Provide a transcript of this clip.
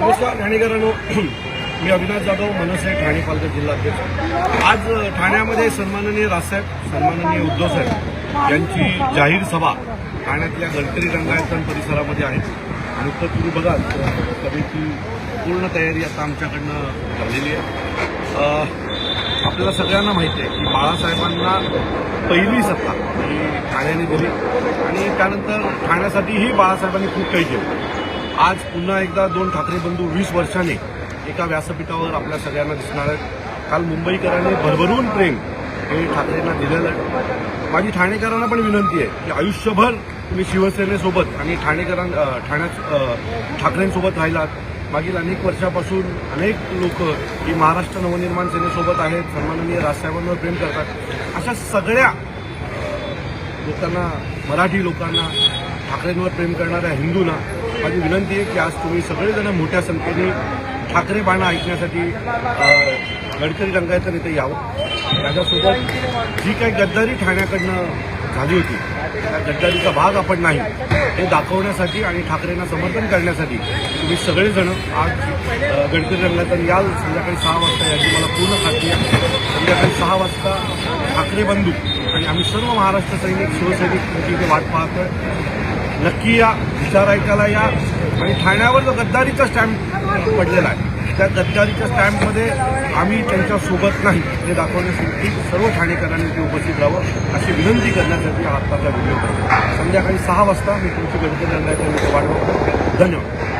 नमस्कार ठाणेकरांनो. मी अविनाश जाधव मनसे ठाणे पालघर जिल्हाध्यक्ष. आज ठाण्यामध्ये सन्माननीय राजसाहेब सन्माननीय उद्धव साहेब यांची जाहीर सभा ठाण्यातल्या गडकरी रंगायतन परिसरामध्ये आहे. आणि तर तुम्ही बघाल सभेची पूर्ण तयारी आता आमच्याकडनं झालेली आहे. आपल्याला सगळ्यांना माहिती आहे की बाळासाहेबांना पहिली सत्ता ही ठाण्याने दिली. आणि त्यानंतर ठाण्यासाठीही बाळासाहेबांनी खूप काही केलं. आज पुन्हा एकदा दोन ठाकरे बंधू वीस वर्षाने एका व्यासपीठावर आपल्या सगळ्यांना दिसणार आहेत. काल मुंबईकरांनी भरभरून प्रेम हे ठाकरेंना दिलेलं आहे. माझी ठाणेकरांना पण विनंती आहे की आयुष्यभर तुम्ही शिवसेनेसोबत आणि ठाणेकरां ठाण्यात ठाकरेंसोबत राहिलात. मागील अनेक वर्षापासून अनेक लोक ही महाराष्ट्र नवनिर्माण सेनेसोबत आहेत सन्माननीय राजसाहेबांवर प्रेम करतात. अशा सगळ्या लोकांना मराठी लोकांना ठाकरेंवर प्रेम करणाऱ्या हिंदूंना माझी विनंती आहे की आज तुम्ही सगळेजण मोठ्या संख्येने ठाकरे बाणा ऐकण्यासाठी गडकरी रंगायचं इथे यावं. त्याच्यासोबत जी काही गद्दारी ठाण्याकडनं झाली होती. त्या गद्दारीचा भाग आपण नाही. हे दाखवण्यासाठी आणि ठाकरेंना समर्थन करण्यासाठी तुम्ही सगळेजण आज गडकरी रंगातून याल संध्याकाळी सहा वाजता याची मला पूर्ण खात्री आहे. संध्याकाळी सहा वाजता ठाकरे बंधू आणि आम्ही सर्व महाराष्ट्र सैनिक शिवसैनिक इथे वाट पाहतोय नक्की या विचार ऐकायला या. आणि ठाण्यावर जो गद्दारीचा स्टॅम्प पडलेला आहे. त्या गद्दारीच्या स्टॅम्पमध्ये आम्ही त्यांच्यासोबत नाही. हे दाखवण्यासाठी सर्व ठाणेकरांनी ते उपस्थित राहावं अशी विनंती करण्यासाठी हा आत्ताचा व्हिडिओ संध्याकाळी सहा वाजता मी तुमची गडकरी रंगायच्या वाट धन्यवाद.